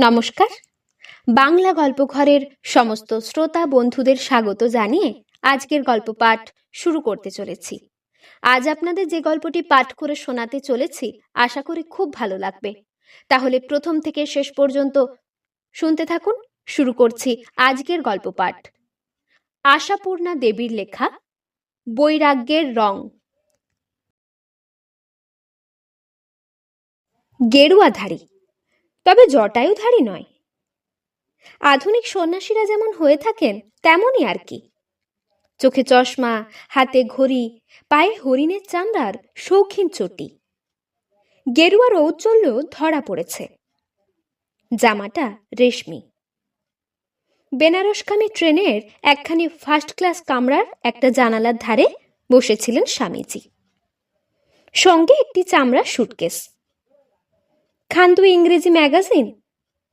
নমস্কার। বাংলা গল্পঘরের সমস্ত শ্রোতা বন্ধুদের স্বাগত জানিয়ে আজকের গল্প পাঠ শুরু করতে চলেছি। আজ আপনাদের যে গল্পটি পাঠ করে শোনাতে চলেছি, আশা করি খুব ভালো লাগবে। তাহলে প্রথম থেকে শেষ পর্যন্ত শুনতে থাকুন, শুরু করছি আজকের গল্প পাঠ। আশাপূর্ণা দেবীর লেখা, বৈরাগ্যের রং। গেরুয়াধারী তবে জটায়ুধারী নয়। আধুনিক সন্ন্যাসীরা যেমন হয়ে থাকেন, তেমনই আর কি। চোখে চশমা, হাতে ঘড়ি, পায়ে হরিণের চামড়ার শৌখিন চটি। গেরুয়ার ঔজ্জ্বল্য ধরা পড়েছে। জামাটা রেশমি। বেনারসকামী ট্রেনের একখানি ফার্স্ট ক্লাস কামরার একটা জানালার ধারে বসেছিলেন স্বামীজি। সঙ্গে একটি চামড়ার সুটকেস খান্দু ইংরেজি ম্যাগাজিন?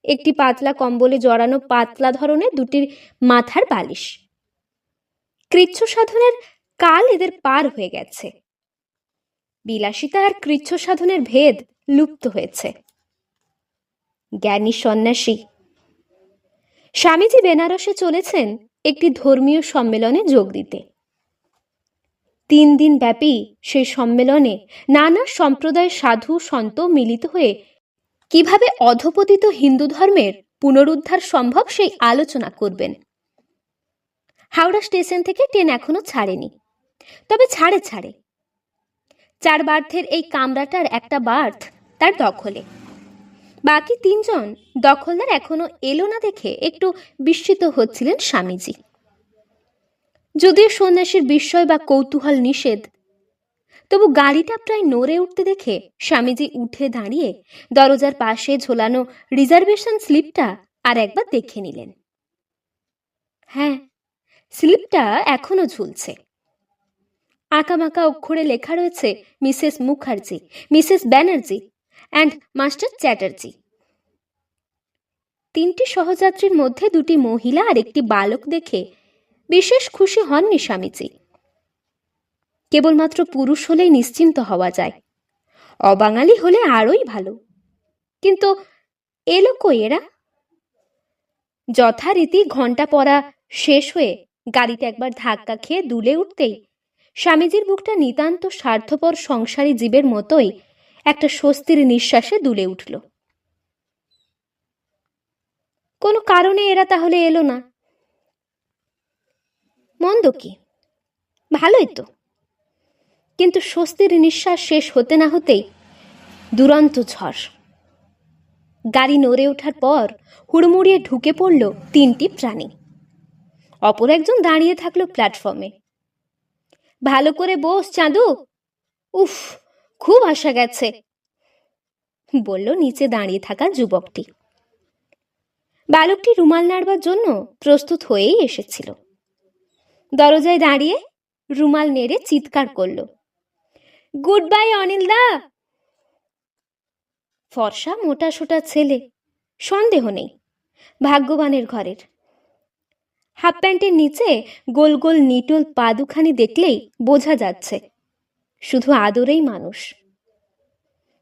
একটি পাতলা কম্বলে জড়ানো পাতলা ধরনের দুটির মাথার বালিশ। কৃচ্ছ সাধনের কাল এদের পার হয়ে গেছে। বিলাসিতা আর কৃচ্ছ সাধনের ভেদ লুপ্ত হয়েছে। জ্ঞানী সন্ন্যাসী, স্বামীজি বেনারসে চলেছেন একটি ধর্মীয় সম্মেলনে যোগ দিতে। তিন দিন ব্যাপী সেই সম্মেলনে নানা সম্প্রদায়ের সাধু সন্ত মিলিত হয়ে কীভাবে অধপতিত হিন্দু ধর্মের পুনরুদ্ধার সম্ভব সেই আলোচনা করবেন। হাওড়া স্টেশন থেকে ট্রেন এখনও ছাড়েনি। তবে ছাড়ে ছাড়ে। চার বার্থের এই কামরাটার একটা বার্থ তার দখলে। বাকি তিনজন দখলদার এখনও এলো না দেখে একটু বিস্মিত হচ্ছিলেন স্বামীজি। যদিও সন্ন্যাসীর বিস্ময় বা কৌতূহল নিষেধ তবু গাড়িটা প্রায় নড়ে উঠতে দেখে স্বামীজি উঠে দাঁড়িয়ে দরজার পাশে ঝোলানো রিজার্ভেশন স্লিপটা আর একবার দেখে নিলেন। হ্যাঁ স্লিপটা এখনও ঝুলছে। আঁকামাকা অক্ষরে লেখা রয়েছে Mrs Mukherjee, Mrs Banerjee and master Chatterjee. তিনটি সহযাত্রীর মধ্যে দুটি মহিলা আর একটি বালক দেখে বিশেষ খুশি হননি স্বামীজি। কেবলমাত্র পুরুষ হলেই নিশ্চিন্ত হওয়া যায়। অবাঙালি হলে আরোই ভালো। কিন্তু এলো কই এরা? যথারীতি ঘণ্টা পড়া শেষ হয়ে গাড়িটা একবার ধাক্কা খেয়ে দুলে উঠতেই স্বামীজির বুকটা নিতান্ত স্বার্থপর সংসারী জীবের মতোই একটা স্বস্তির নিঃশ্বাসে দুলে উঠল। কোনো কারণে এরা তাহলে এলো না। মন্দ কি? ভালোই তো। কিন্তু স্বস্তির নিঃশ্বাস শেষ হতে না হতেই দুরন্ত ঝড়। গাড়ি নড়ে ওঠার পর হুড়মুড়িয়ে ঢুকে পড়ল তিনটি প্রাণী। অপর একজন দাঁড়িয়ে থাকল প্ল্যাটফর্মে। ভালো করে বস, চাঁদু। উফ, খুব আশা গেছে, বলল নিচে দাঁড়িয়ে থাকা যুবকটি। বালকটি রুমাল নাড়বার জন্য প্রস্তুত হয়েই এসেছিল। দরজায় দাঁড়িয়ে রুমাল নেড়ে চিৎকার করল। গুড বাই অনিল দা ফর্সা মোটা সোটা ছেলে, সন্দেহ নেই, ভাগ্যবানের ঘরের। হাফ প্যান্টের নিচে গোল গোল নিটোল পা দুখানি দেখলেই বোঝা যাচ্ছে, শুধু আদরেই মানুষ।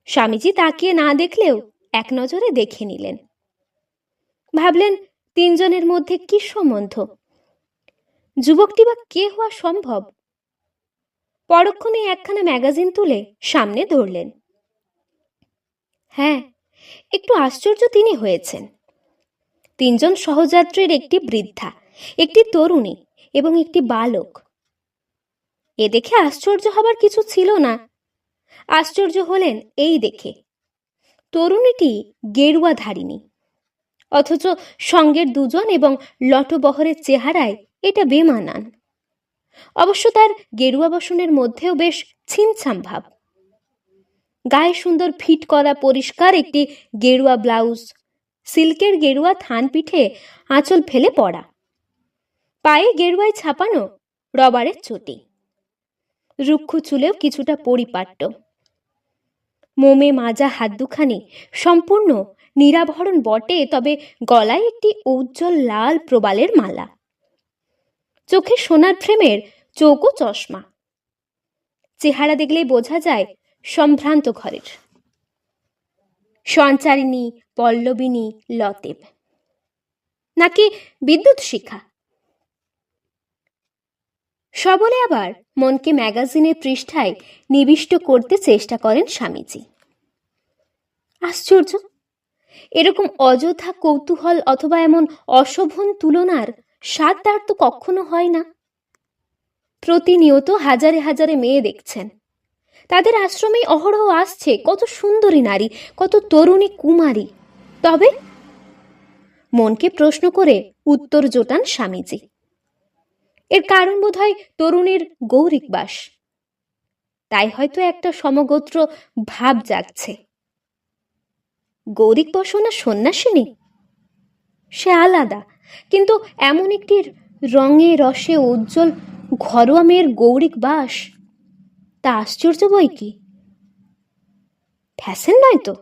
স্বামীজি তাকিয়ে না দেখলেও এক নজরে দেখে নিলেন। ভাবলেন, তিনজনের মধ্যে কি সম্বন্ধ? যুবকটি বা কে হওয়া সম্ভব? পরক্ষণে একখানা ম্যাগাজিন তুলে সামনে ধরলেন। হ্যাঁ একটু আশ্চর্য তিনি হয়েছেন। তিনজন সহযাত্রীর একটি বৃদ্ধা, একটি তরুণী এবং একটি বালক। এ দেখে আশ্চর্য হবার কিছু ছিল না। আশ্চর্য হলেন এই দেখে। তরুণীটি গেরুয়া ধারিণী। অথচ সঙ্গের দুজন এবং লটবহরের চেহারায় এটা বেমানান। অবশ্য তার গেরুয়া বসনের মধ্যেও বেশ ছিমছাম ভাব। গায়ে সুন্দর ফিট করা পরিষ্কার একটি গেরুয়া ব্লাউজ, সিল্কের গেরুয়া থান পিঠে আঁচল ফেলে পড়া, পায়ে গেরুয়ায় ছাপানো রবারের চটি, রুক্ষ চুলেও কিছুটা পরিপাট্য। মোমে মাজা হাত দুখানি সম্পূর্ণ নিরাভরণ বটে, তবে গলায় একটি উজ্জ্বল লাল প্রবালের মালা। চোখে সোনার ফ্রেমের চৌকো চশমা। চেহারা দেখলেই বোঝা যায় সম্ভ্রান্ত ঘরের। সঞ্চারিণী পল্লবিনী লতেব নাকি বিদ্যুৎ শিখা। সবলে আবার মনকে ম্যাগাজিনের পৃষ্ঠায় নিবিষ্ট করতে চেষ্টা করেন স্বামীজি। আশ্চর্য! এরকম অযথা কৌতূহল অথবা এমন অশোভন তুলনার স্বাদ তার তো কখনো হয় না। প্রতিনিয়ত হাজারে হাজারে মেয়ে দেখছেন। তাদের আশ্রমে অহরহ আসছে কত সুন্দরী নারী, কত তরুণী কুমারী। তবে মনকে প্রশ্ন করে উত্তর জোটান স্বামীজি। এর কারণ বোধ হয় তরুণীর গৌরিক বাস। তাই হয়তো একটা সমগোত্র ভাব জাগছে। গৌরিক বসনা সন্ন্যাসিনী? সে আলাদা। কিন্তু এমন একটি রঙে রসে উজ্জ্বল ঘরোয়া মেয়ের গৌরিক বাস? তা আশ্চর্য বই কি? ফ্যাশন নয় তো?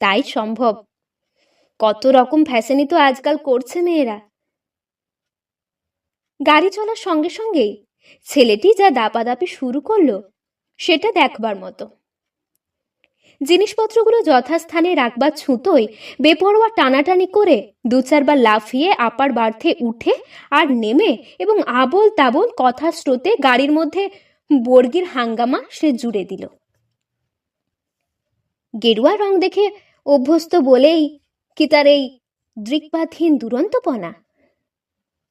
তাই সম্ভব। কত রকম ফ্যাশনই তো আজকাল করছে মেয়েরা। গাড়ি চলার সঙ্গে সঙ্গেই ছেলেটি যা দাপাদাপি শুরু করল, সেটা দেখবার মতো। জিনিসপত্রগুলো যথাস্থানে রাখবার ছুতোয় বেপরোয়া টানাটানি করে দু চারবার লাফিয়ে আপার বার্থে উঠে আর নেমে এবং আবল তাবল কথা স্রোতে গাড়ির মধ্যে বর্গির হাঙ্গামা সে জুড়ে দিল। গেরুয়া রং দেখে অভ্যস্ত বলেই, কি তার এই দৃকপাতহীন দুরন্তপনা?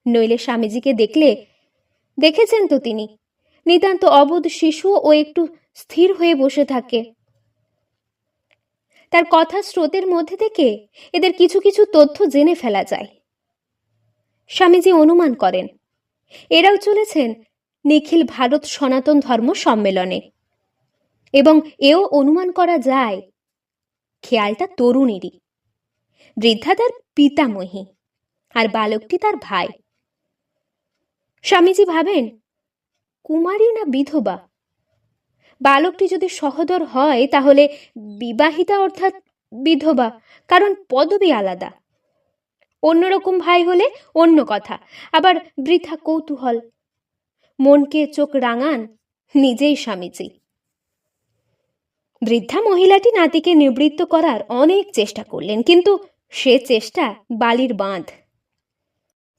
নইলে স্বামীজিকে দেখলে, দেখেছেন তো তিনি। নিতান্ত অবোধ শিশু ও একটু স্থির হয়ে বসে থাকে। তার কথা স্রোতের মধ্যে থেকে এদের কিছু কিছু তথ্য জেনে ফেলা যায়। স্বামীজি অনুমান করেন, এরাও চলেছেন নিখিল ভারত সনাতন ধর্ম সম্মেলনে এবং এও অনুমান করা যায়, খেয়ালটা তরুণীরই। বৃদ্ধা তার পিতামহী আর বালকটি তার ভাই। স্বামীজি ভাবেন, কুমারী না বিধবা? বালকটি যদি সহদর হয়, তাহলে বিবাহিতা অর্থাৎ বিধবা, কারণ পদবি আলাদা। অন্যরকম ভাই হলে অন্য কথা, আবার বৃথা কৌতূহল। মনকে চোখ রাঙান নিজেই স্বামীজি। বৃদ্ধা মহিলাটি নাতিকে নিবৃত্ত করার অনেক চেষ্টা করলেন, কিন্তু সে চেষ্টা বালির বাঁধ।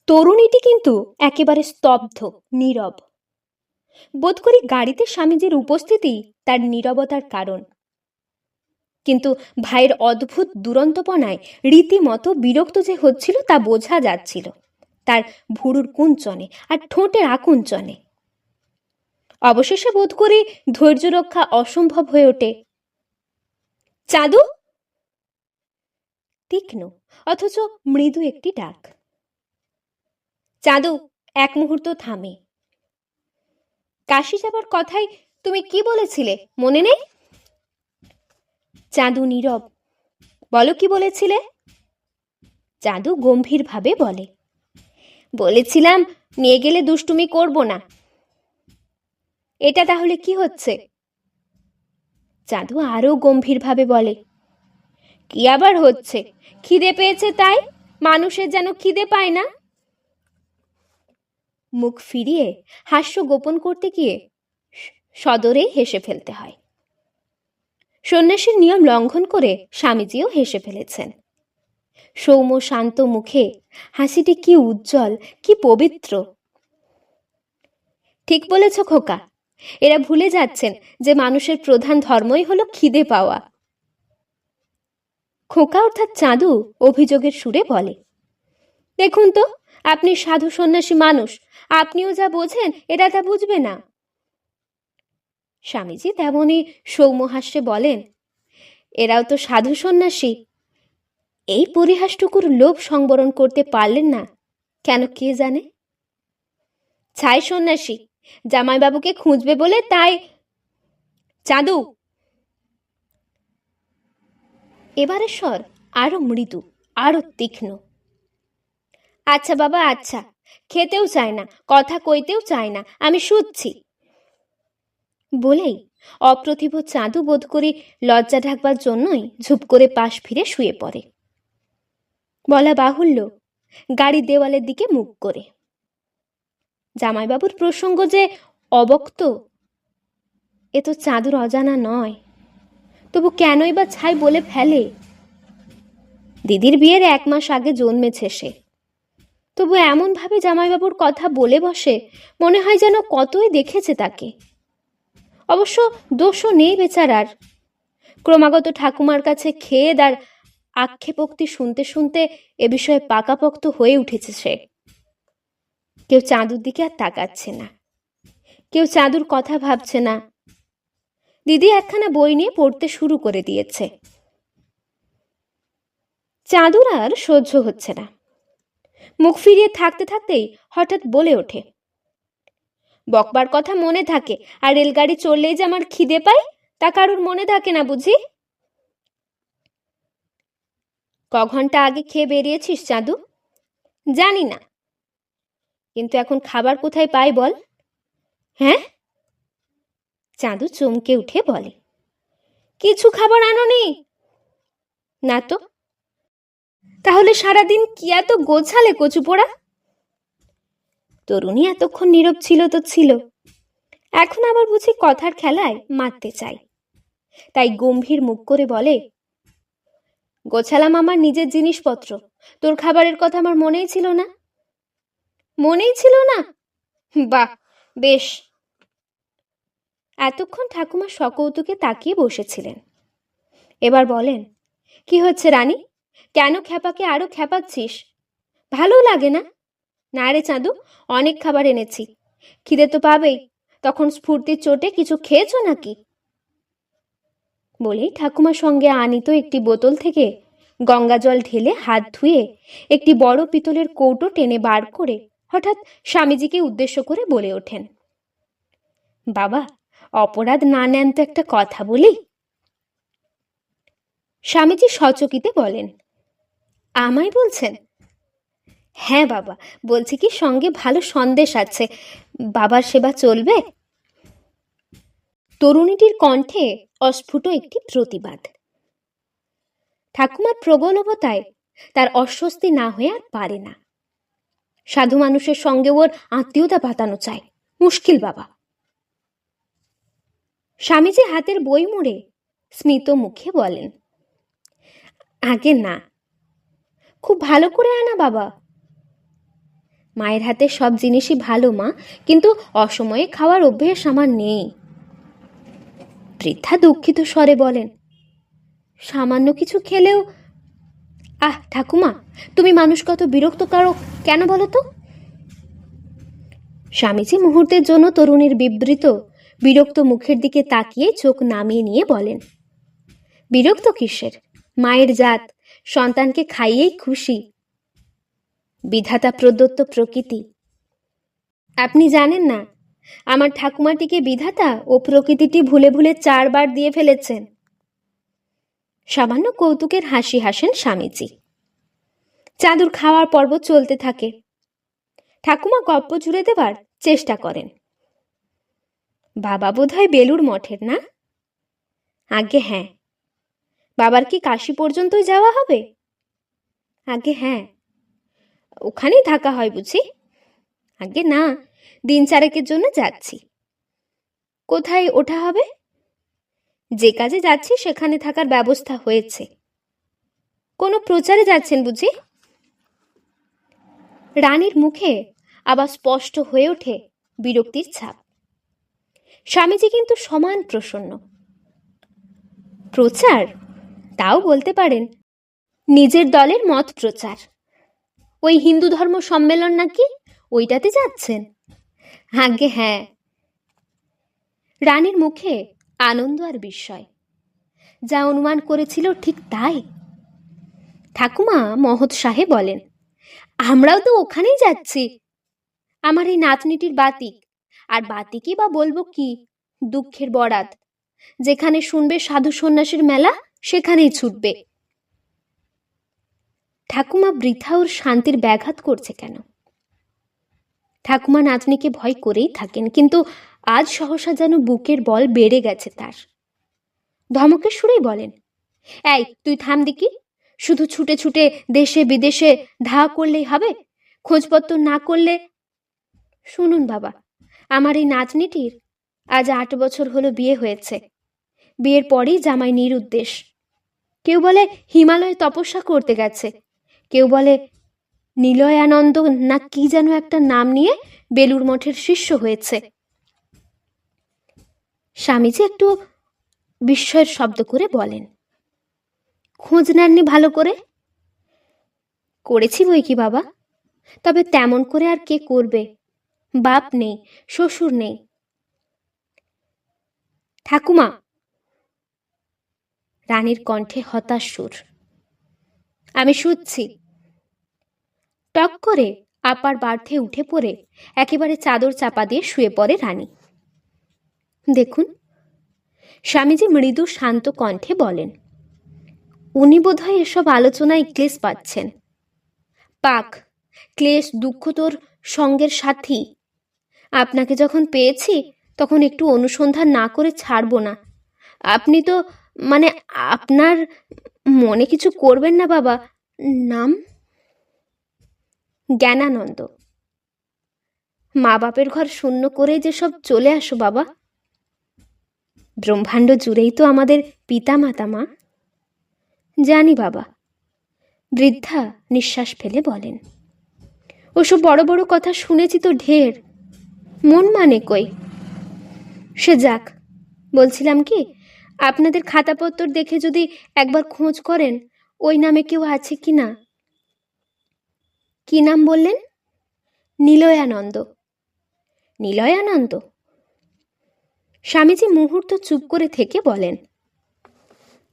তরুণীটি কিন্তু একেবারে স্তব্ধ, নীরব। বোধ করি গাড়িতে স্বামীজির উপস্থিতি তার নীরবতার কারণ। কিন্তু ভাইয়ের অদ্ভুত দুরন্তপনায় রীতিমতো বিরক্ত যে হচ্ছিল তা বোঝা যাচ্ছিল তার ভুরুর কুঞ্চনে আর ঠোঁটের আকুঞ্চনে। অবশেষে বোধ করি ধৈর্য রক্ষা অসম্ভব হয়ে ওঠে। চাঁদু? তীক্ষ্ণ, অথচ মৃদু একটি ডাক। চাঁদু, এক মুহূর্ত থামে। কাশি যাবার কথাই তুমি কি বলেছিলে? মনে নেই? চাঁদু নীরব। বলো কি বলেছিলে? চাঁদু গম্ভীরভাবে বলে। বলেছিলাম, নিয়ে গেলে দুষ্টুমি করব না। এটা তাহলে কি হচ্ছে? চাঁদু আরও গম্ভীরভাবে বলে। কি আবার হচ্ছে? খিদে পেয়েছে তাই? মানুষের যেন খিদে পায় না? মুখ ফিরিয়ে, হাস্য গোপন করতে গিয়ে সদরে হেসে ফেলতে হয়। সন্ন্যাসীর নিয়ম লঙ্ঘন করে স্বামীজিও হেসে ফেলেছেন। সৌম্য শান্ত মুখে, হাসিটি কি উজ্জ্বল, কি পবিত্র। ঠিক বলেছ খোকা, এরা ভুলে যাচ্ছেন যে মানুষের প্রধান ধর্মই হলো খিদে পাওয়া। খোকা অর্থাৎ চাঁদু অভিযোগের সুরে বলে, দেখুন তো আপনি সাধু সন্ন্যাসী মানুষ। আপনিও যা বোঝেন এটা তা বুঝবে না। স্বামীজি তেমনই সৌম্যহাস্যে বলেন, এরাও তো সাধু সন্ন্যাসী। এই পরিহাসটুকুর লোভ সংবরণ করতে পারলেন না। কেন কে জানে? ছাই সন্ন্যাসী, জামাইবাবুকে খুঁজবে বলে তাই চাঁদু। এবারের স্বর, আরও মৃদু, আরও তীক্ষ্ণ। আচ্ছা বাবা আচ্ছা। খেতেও চায় না, কথা কইতেও চায় না, আমি শুচ্ছি। বলেই অপ্রতিভ চাঁদু বোধ করি লজ্জা ঢাকবার জন্যই ঝুপ করে পাশ ফিরে শুয়ে পড়ে। বলা বাহুল্য গাড়ি দেওয়ালের দিকে মুখ করে। জামাইবাবুর প্রসঙ্গ যে অবক্ত, এ তো চাঁদুর অজানা নয়। তবু কেনই বা ছাই বলে ফেলে? দিদির বিয়ের এক মাস আগে জন্মেছে সে। তবু এমনভাবে জামাইবাবুর কথা বলে বসে মনে হয় যেন কতই দেখেছে তাকে। অবশ্য দোষও নেই বেচারার। ক্রমাগত ঠাকুমার কাছে খেয়ে দার আক্ষেপোক্তি শুনতে শুনতে এ বিষয়ে পাকাপোক্ত হয়ে উঠেছে সে। কেউ চাঁদুর দিকে আর তাকাচ্ছে না। কেউ চাঁদুর কথা ভাবছে না। দিদি একখানা বই নিয়ে পড়তে শুরু করে দিয়েছে। চাঁদুর আর সহ্য হচ্ছে না। মুখ ফিরিয়ে থাকতে থাকতেই হঠাৎ বলে ওঠে। বকবার কথা মনে থাকে, আর রেলগাড়ি চললেই যে আমার খিদে পাই তা কারুর মনে থাকে না বুঝি? ক ঘণ্টা আগে খেয়ে বেরিয়েছিস চাঁদু? জানি না। কিন্তু এখন খাবার কোথায় পাই বল? হ্যাঁ? চাঁদু চমকে উঠে বলে, কিছু খাবার আনোনি? না তো। তাহলে সারাদিন কি এত গোছালে কচু পোড়া? তরুণী এতক্ষণ নীরব ছিল তো ছিল। এখন আবার বুঝি কথার খেলায় মারতে চাই তাই গম্ভীর মুখ করে বলে, গোছালাম আমার নিজের জিনিসপত্র। তোর খাবারের কথা আমার মনেই ছিল না। মনেই ছিল না? বাহ, বেশ। এতক্ষণ ঠাকুমা সকৌতুকে তাকিয়ে বসেছিলেন। এবার বলেন, কি হচ্ছে রানী? কেন খ্যাপাকে আরও খ্যাপাচ্ছিস? ভালো লাগে না। না রে চাঁদু, অনেক খাবার এনেছি। খিদে তো পাবেই। তখন স্ফূর্তির চোটে কিছু খেয়েছো নাকি? বলেই ঠাকুমার সঙ্গে আনিত একটি বোতল থেকে গঙ্গা জল ঢেলে হাত ধুয়ে একটি বড় পিতলের কৌটো টেনে বার করে হঠাৎ স্বামীজিকে উদ্দেশ্য করে বলে ওঠেন, বাবা, অপরাধ না নেন তো একটা কথা বলি? স্বামীজি সচকিতে বলেন আমায় বলছেন? হ্যাঁ বাবা, বলছি কি সঙ্গে ভালো সন্দেশ আছে। বাবার সেবা চলবে? তরুণীটির কণ্ঠে অস্ফুট একটি প্রতিবাদ। ঠাকুমার প্রগলভতায় তার অস্বস্তি না হয়ে আর পারে না। সাধু মানুষের সঙ্গে ওর আত্মীয়তা পাতানো চায় মুশকিল বাবা। স্বামীজি হাতের বই মুড়ে স্মিত মুখে বলেন, আগে না খুব ভালো করে আনা, বাবা। মায়ের হাতে সব জিনিসই ভালো, মা। কিন্তু অসময়ে খাওয়ার অভ্যেস আমার নেই। বৃদ্ধা দুঃখিত স্বরে বলেন, সামান্য কিছু খেলেও, আহ, ঠাকুমা, তুমি মানুষ কত বিরক্ত কারও কেন বলো তো? স্বামীজি মুহূর্তের জন্য তরুণীর বিবৃত, বিরক্ত মুখের দিকে তাকিয়ে চোখ নামিয়ে নিয়ে বলেন, বিরক্ত কিসের? মায়ের জাত সন্তানকে খাইয়েই খুশি। বিধাতা প্রদত্ত প্রকৃতি। আপনি জানেন না, আমার ঠাকুমাটিকে বিধাতা ও প্রকৃতিটি ভুলে ভুলে চারবার দিয়ে ফেলেছেন। সামান্য কৌতুকের হাসি হাসেন স্বামীজি। চাদুর খাওয়ার পর্ব চলতে থাকে। ঠাকুমা গপ্প জুড়ে দেবার চেষ্টা করেন। বাবা বোধহয় বেলুর মঠের না? আগে হ্যাঁ বাবার কি কাশি পর্যন্তই যাওয়া হবে? আগে হ্যাঁ। ওখানেই থাকা হয় বুঝি? আগে না, দিন চারেকের জন্য যাচ্ছি। কোথায় ওঠা হবে? যে কাজে যাচ্ছি সেখানে থাকার ব্যবস্থা হয়েছে। কোনো প্রচারে যাচ্ছেন বুঝি? রানীর মুখে আবার স্পষ্ট হয়ে ওঠে বিরক্তির ছাপ। স্বামীজি কিন্তু সমান প্রসন্ন। প্রচার? তাও বলতে পারেন, নিজের দলের মত প্রচার। ওই হিন্দু ধর্ম সম্মেলন নাকি? ওইটাতে যাচ্ছেন। আগে হ্যাঁ। রানীর মুখে আনন্দ আর বিস্ময়। যা অনুমান করেছিল ঠিক তাই। ঠাকুমা মহৎ সাহেব বলেন, আমরাও তো ওখানেই যাচ্ছি। আমার এই নাতনিটির বাতিক। আর বাতিকই বা বলব কি, দুঃখের বরাত। যেখানে শুনবে সাধু সন্ন্যাসীর মেলা সেখানেই ছুটবে। ঠাকুমা বৃথা ওর শান্তির ব্যাঘাত করছে কেন? ঠাকুমা নাতনিকে ভয় করেই থাকেন, কিন্তু আজ সহসা যেন বুকের বল বেড়ে গেছে তার। ধমকের সুরেই বলেন, এই, তুই থাম দিকি শুধু ছুটে ছুটে দেশে বিদেশে ধা করলেই হবে? খোঁজপত্র না করলে শুনুন বাবা, আমার এই নাতনিটির আজ আট বছর হলো বিয়ে হয়েছে। বিয়ের পরেই জামাই নিরুদ্দেশ। কেউ বলে হিমালয়ে তপস্যা করতে গেছে। কেউ বলে নিলয়ানন্দ না কি যেন একটা নাম নিয়ে বেলুর মঠের শিষ্য হয়েছে। স্বামীজি একটু বিস্ময়ের শব্দ করে বলেন, খোঁজ নেননি ভালো করে? করেছি বই কি বাবা, তবে তেমন করে আর কে করবে? বাপ নেই, শ্বশুর নেই। ঠাকুমা রানীর কণ্ঠে হতাশ সুর। আমি শুচ্ছি। টক করে আপার বার্থে উঠে পড়ে একেবারে চাদর চাপা দিয়ে শুয়ে পড়ে রানী। দেখুন, স্বামীজি মৃদু শান্ত কণ্ঠে বলেন, উনি বোধহয় এসব আলোচনায় ক্লেশ পাচ্ছেন। পাক, ক্লেশ, দুঃখ তোর সঙ্গের সাথী। আপনাকে যখন পেয়েছি, তখন একটু অনুসন্ধান না করে ছাড়বো না। আপনি তো মানে আপনার মনে কিছু করবেন না বাবা? নাম? জ্ঞানানন্দ। মা বাপের ঘর শূন্য করে যে সব চলে আসো বাবা। ব্রহ্মাণ্ড জুড়েই তো আমাদের পিতা মাতা মা। জানি বাবা। বৃদ্ধা নিঃশ্বাস ফেলে বলেন, ওসব বড় বড় কথা শুনেছি তো ঢের। মন মানে কই? সে যাক, বলছিলাম কি আপনাদের খাতাপত্র দেখে যদি একবার খোঁজ করেন, ওই নামে কেউ আছে কি না? কি নাম বললেন? নিলয়ানন্দ। নিলয়ানন্দ? স্বামীজি মুহূর্ত চুপ করে থেকে বলেন,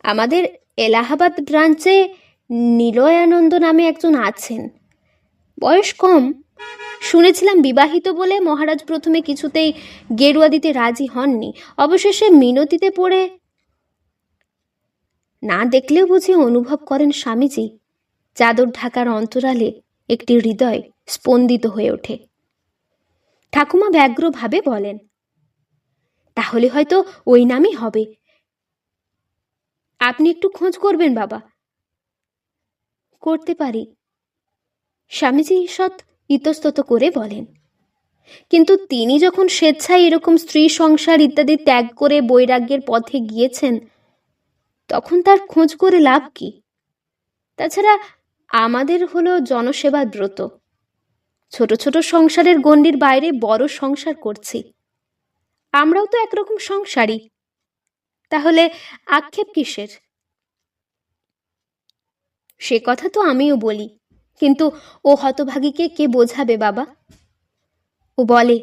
আমাদের এলাহাবাদ ব্রাঞ্চে নিলয়ানন্দ নামে একজন আছেন। বয়স কম। শুনেছিলাম বিবাহিত বলে মহারাজ প্রথমে কিছুতেই গেরুয়া দিতে রাজি হননি। অবশেষে মিনতিতে পড়ে না দেখলেও বুঝি অনুভব করেন স্বামীজি। চাদর ঢাকার অন্তরালে একটি হৃদয় স্পন্দিত হয়ে ওঠে। ঠাকুমা ব্যগ্রভাবে বলেন, তাহলে হয়তো ওই নামই হবে। আপনি একটু খোঁজ করবেন, বাবা। করতে পারি। স্বামীজি ঈষৎ ইতস্তত করে বলেন, কিন্তু তিনি যখন স্বেচ্ছায় এরকম স্ত্রী সংসার ইত্যাদি ত্যাগ করে বৈরাগ্যের পথে গিয়েছেন তখন তার খোঁজ করে লাভ কি? তাছাড়া আমাদের হলো জনসেবার ব্রত ছোট ছোট সংসারের গণ্ডির বাইরে বড় সংসার করছি। আমরাও তো একরকম সংসারই তাহলে আক্ষেপ কিসের? সে কথা তো আমিও বলি, কিন্তু ও হতভাগীকে কে বোঝাবে বাবা? ও বলে,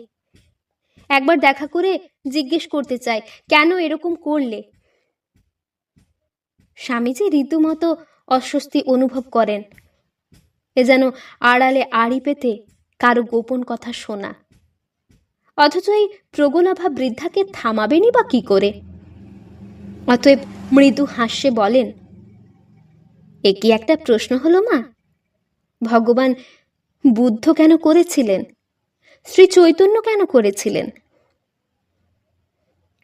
একবার দেখা করে জিজ্ঞেস করতে চাই, কেন এরকম করলে? স্বামীজি রীতিমতো অস্বস্তি অনুভব করেন। এ যেন আড়ালে আড়ি পেতে কারও গোপন কথা শোনা। অথচ এই প্রগলাভা বৃদ্ধাকে থামাবেনি বা কি করে? অতএব মৃদু হাস্যে বলেন, এ কি একটা প্রশ্ন হলো মা? ভগবান বুদ্ধ কেন করেছিলেন? শ্রী চৈতন্য কেন করেছিলেন?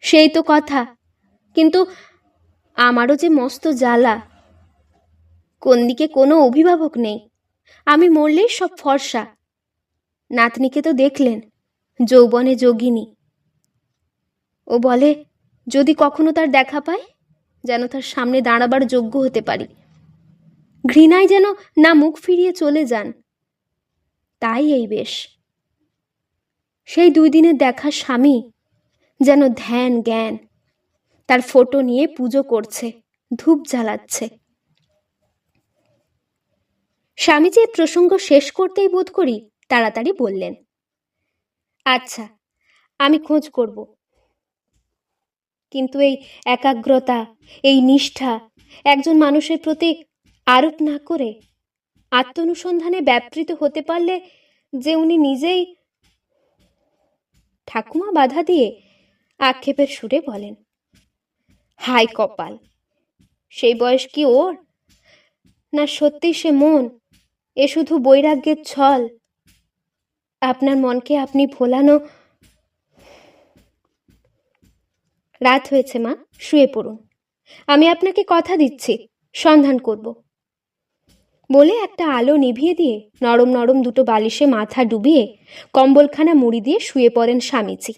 সেই তো কথা, কিন্তু আমারও যে মস্ত জ্বালা। কোন দিকে কোনো অভিভাবক নেই। আমি মরলেই সব ফর্সা। নাতনিকে তো দেখলেন, যৌবনে যোগিনী। ও বলে, যদি কখনো তার দেখা পায় যেন তার সামনে দাঁড়াবার যোগ্য হতে পারি। ঘৃণায় যেন না মুখ ফিরিয়ে চলে যান। তাই এই বেশ। সেই দুই দিনের দেখা স্বামী যেন ধ্যান, জ্ঞান তার ফটো নিয়ে পুজো করছে, ধূপ জ্বালাচ্ছে। স্বামীজি প্রসঙ্গ শেষ করতেই বোধ করি, তাড়াতাড়ি বললেন আচ্ছা আমি খোঁজ করব। কিন্তু এই একাগ্রতা, এই নিষ্ঠা, একজন মানুষের প্রতি আরোপ না করে আত্মানুসন্ধানে ব্যাপৃত হতে পারলে যে উনি নিজেই ঠাকুমা বাধা দিয়ে আক্ষেপের সুরে বলেন হাই কপাল। সেই বয়স কি ওর? না সত্যি সে মন? এ শুধু বৈরাগ্যের ছল। আপনার মনকে আপনি ভোলানো। রাত হয়েছে মা, শুয়ে পড়ুন। আমি আপনাকে কথা দিচ্ছি, সন্ধান করব। বলে একটা আলো নিভিয়ে দিয়ে নরম নরম দুটো বালিশে মাথা ডুবিয়ে কম্বলখানা মুড়ি দিয়ে শুয়ে পড়েন স্বামীজি।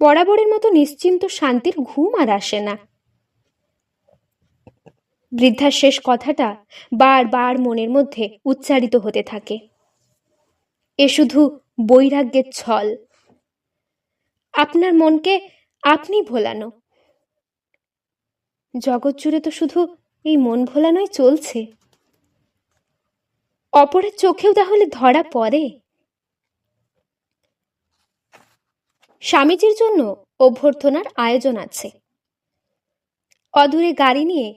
বরাবরের মতো নিশ্চিন্ত শান্তির ঘুম আর আসে না। বৃদ্ধার শেষ কথাটা বারবার মনের মধ্যে উচ্চারিত হতে থাকে। এ শুধু বৈরাগ্যের ছল। আপনার মনকে আপনি ভোলানো। জগৎ জুড়ে তো শুধু এই মন ভোলানোই চলছে। অপরের চোখেও তাহলে ধরা পড়ে। স্বামীজির জন্য অভ্যর্থনার আয়োজন আছে। অদূরে গাড়ি নিয়ে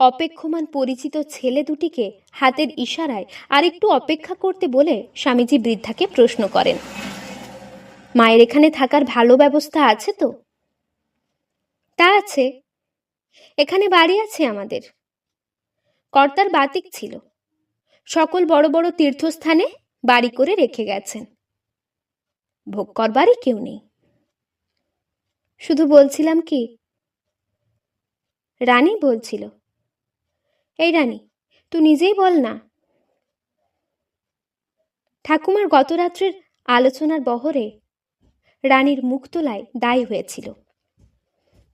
অপেক্ষমান পরিচিত ছেলে দুটিকে হাতের ইশারায় আর একটু অপেক্ষা করতে বলে স্বামীজি বৃদ্ধাকে প্রশ্ন করেন, মায়ের এখানে থাকার ভালো ব্যবস্থা আছে তো? তা আছে। এখানে বাড়ি আছে আমাদের। কর্তার বাতিক ছিল। সকল বড় বড় তীর্থস্থানে বাড়ি করে রেখে গেছেন। ভোগ করবারই কেউ নেই। শুধু বলছিলাম কি? রানী বলছিল। এই রানী, তুই নিজেই বল না। ঠাকুমার গত রাত্রের আলোচনার বহরে রানীর মুখ তোলায় দায়ী হয়েছিল।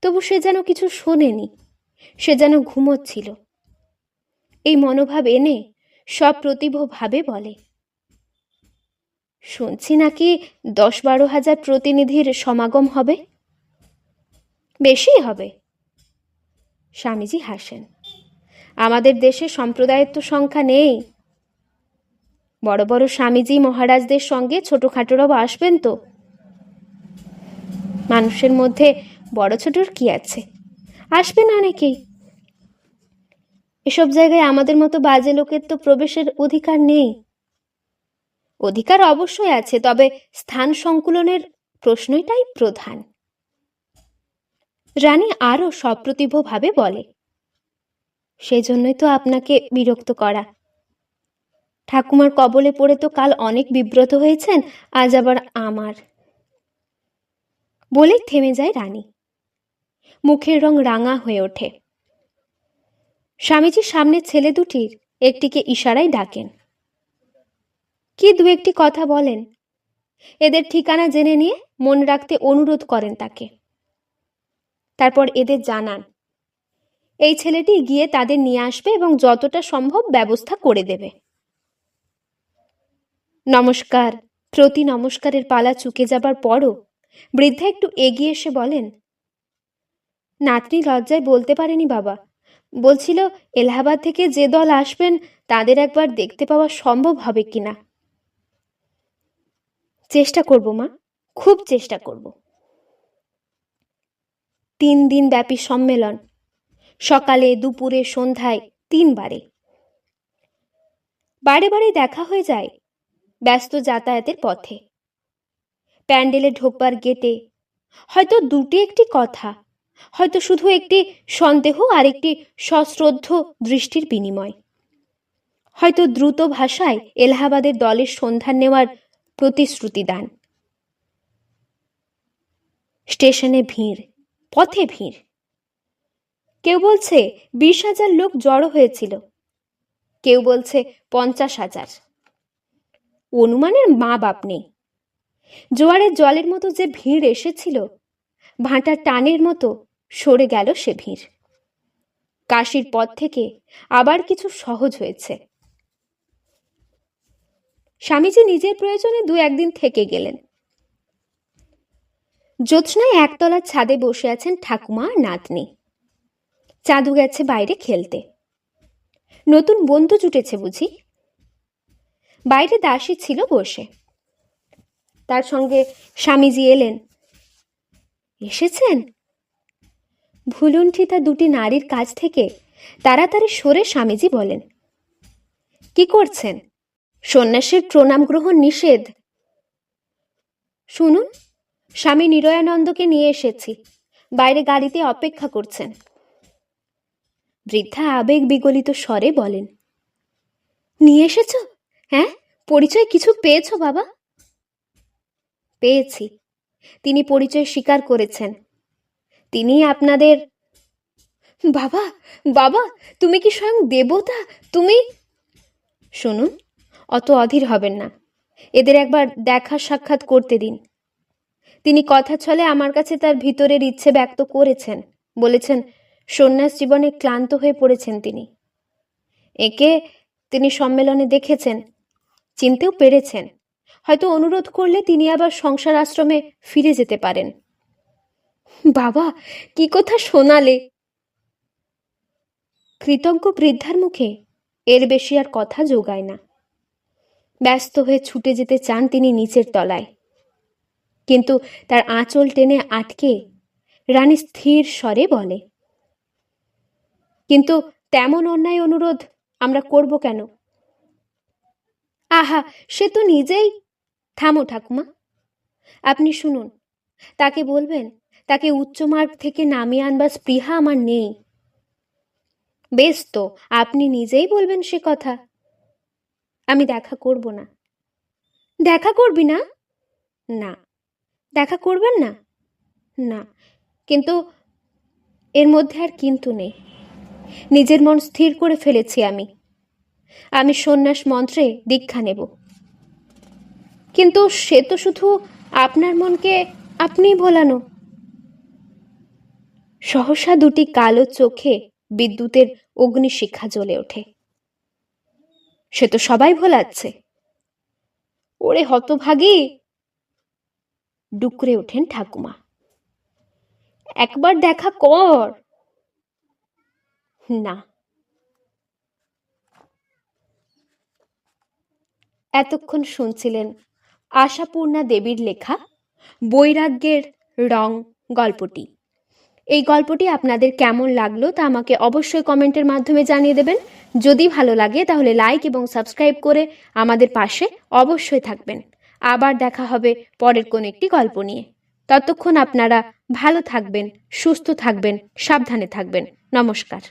তবু সে যেন কিছু শোনেনি, সে যেন ঘুমোচ্ছিল। এই মনোভাব এনে সব প্রতিভভাবে বলে। শুনছি নাকি দশ বারো হাজার প্রতিনিধির সমাগম হবে? বেশি হবে। স্বামীজি হাসেন। আমাদের দেশে সম্প্রদায়ের তো সংখ্যা নেই। বড় বড় স্বামীজি মহারাজদের সঙ্গে ছোটোখাটোরাও আসবেন তো। মানুষের মধ্যে বড় ছোটর কি আছে? আসবেন অনেকেই। এসব জায়গায় আমাদের মতো বাজে লোকের তো প্রবেশের অধিকার নেই। অধিকার অবশ্যই আছে, তবে স্থান সংকুলনের প্রশ্নটাই প্রধান। রানী আরও সপ্রতিভভাবে বলে, সেজন্যই তো আপনাকে বিরক্ত করা। ঠাকুমার কবলে পড়ে তো কাল অনেক বিব্রত হয়েছেন, আজ আবার আমার। বলেই থেমে যায় রানী। মুখের রং রাঙা হয়ে ওঠে। স্বামীজির সামনে ছেলে দুটির একটিকে ইশারায় ডাকেন। কি দু একটি কথা বলেন? এদের ঠিকানা জেনে নিয়ে মন রাখতে অনুরোধ করেন তাকে। তারপর এদের জানান, এই ছেলেটি গিয়ে তাদের নিয়ে আসবে এবং যতটা সম্ভব ব্যবস্থা করে দেবে। নমস্কার। প্রতি নমস্কারের পালা চুকে যাবার পরও বৃদ্ধা একটু এগিয়ে এসে বলেন, নাতনি লজ্জায় বলতে পারেনি বাবা। বলছিল, এলাহাবাদ থেকে যে দল আসবেন তাদের একবার দেখতে পাওয়া সম্ভব হবে কিনা? চেষ্টা করব মা, খুব চেষ্টা করব। তিন দিন ব্যাপী সম্মেলন। সকালে, দুপুরে, সন্ধ্যায় তিনবারে বারে। বারে দেখা হয়ে যায় ব্যস্ত যাতায়াতের পথে। প্যান্ডেলে ঢোকবার গেটে হয়তো দুটি একটি কথা, হয়তো শুধু একটি সন্দেহ আর একটি সশ্রদ্ধ দৃষ্টির বিনিময়। হয়তো দ্রুত ভাষায় এলাহাবাদের দলের সন্ধান নেওয়ার প্রতিশ্রুতি দান স্টেশনে ভিড়। পথে ভিড়। কেউ বলছে বিশ হাজার লোক জড়ো হয়েছিল। কেউ বলছে পঞ্চাশ হাজার। অনুমানের মা বাপ নেই। জোয়ারের জলের মতো যে ভিড় এসেছিল, ভাঁটার টানের মতো সরে গেল সে ভিড়। কাশির পথ থেকে আবার কিছু সহজ হয়েছে। স্বামীজি নিজের প্রয়োজনে দু একদিন থেকে গেলেন। জ্যোৎস্নায় একতলার ছাদে বসে আছেন ঠাকুমা নাতনি। চাঁদু গেছে বাইরে খেলতে। নতুন বন্ধু জুটেছে বুঝি। বাইরে দাসী ছিল বসে। তার সঙ্গে স্বামীজি এলেন। এসেছেন? ভুলুণ্ঠিতা দুটি নারীর কাছ থেকে তাড়াতাড়ি সরে স্বামীজি বলেন, কি করছেন? সন্ন্যাসীর প্রণাম গ্রহণ নিষেধ? শুনুন স্বামী নিরয়ানন্দকে নিয়ে এসেছি। বাইরে গাড়িতে অপেক্ষা করছেন। বৃদ্ধা আবেগ বিগলিত স্বরে বলেন, নিয়ে এসেছ? হ্যাঁ? পরিচয় কিছু পেয়েছ বাবা? পেয়েছি। তিনি পরিচয় স্বীকার করেছেন। তিনি আপনাদের বাবা বাবা, তুমি কি স্বয়ং দেবতা? তুমি শুনুন, অত অধীর হবেন না। এদের একবার দেখা সাক্ষাৎ করতে দিন। তিনি কথা ছলে আমার কাছে তার ভিতরের ইচ্ছে ব্যক্ত করেছেন। বলেছেন, সন্ন্যাস জীবনে ক্লান্ত হয়ে পড়েছেন তিনি। একে তিনি সম্মেলনে দেখেছেন, চিনতেও পেরেছেন। হয়তো অনুরোধ করলে তিনি আবার সংসার আশ্রমে ফিরে যেতে পারেন। বাবা, কি কথা শোনালে? কৃতজ্ঞ বৃদ্ধার মুখে এর বেশি আর কথা যোগায় না। ব্যস্ত হয়ে ছুটে যেতে চান তিনি নিচের তলায়। কিন্তু তার আঁচল টেনে আটকে রানী স্থির স্বরে বলে, কিন্তু তেমন অন্যায় অনুরোধ আমরা করব কেন? আহা, সে তো নিজেই থামো ঠাকুমা। আপনি শুনুন, তাকে বলবেন, তাকে উচ্চ মার্গ থেকে নামিয়ে আনবার স্পৃহা আমার নেই। বেশ তো, আপনি নিজেই বলবেন সে কথা। আমি দেখা করব না। দেখা করবি না? না। দেখা করবেন না? না। কিন্তু এর মধ্যে আর কিন্তু নেই। নিজের মন স্থির করে ফেলেছি আমি। আমি সন্ন্যাস মন্ত্রে দীক্ষা নেব। কিন্তু সে তো শুধু আপনার মনকে আপনিই ভোলানো। সহসা দুটি কালো চোখে বিদ্যুতের অগ্নিশিখা জ্বলে ওঠে। সে তো সবাই ভোলাচ্ছে। ওরে হতভাগী! ডুকরে ওঠেন ঠাকুমা। একবার দেখা কর। না। এতক্ষণ শুনছিলেন আশাপূর্ণা দেবীর লেখা বৈরাগ্যের রং গল্পটি। এই গল্পটি আপনাদের কেমন লাগল তা আমাকে অবশ্যই কমেন্টের মাধ্যমে জানিয়ে দেবেন। যদি ভালো লাগে তাহলে লাইক এবং সাবস্ক্রাইব করে আমাদের পাশে অবশ্যই থাকবেন। আবার দেখা হবে পরের কোন একটি গল্প নিয়ে। ততক্ষণ আপনারা ভালো থাকবেন, সুস্থ থাকবেন, সাবধানে থাকবেন। নমস্কার।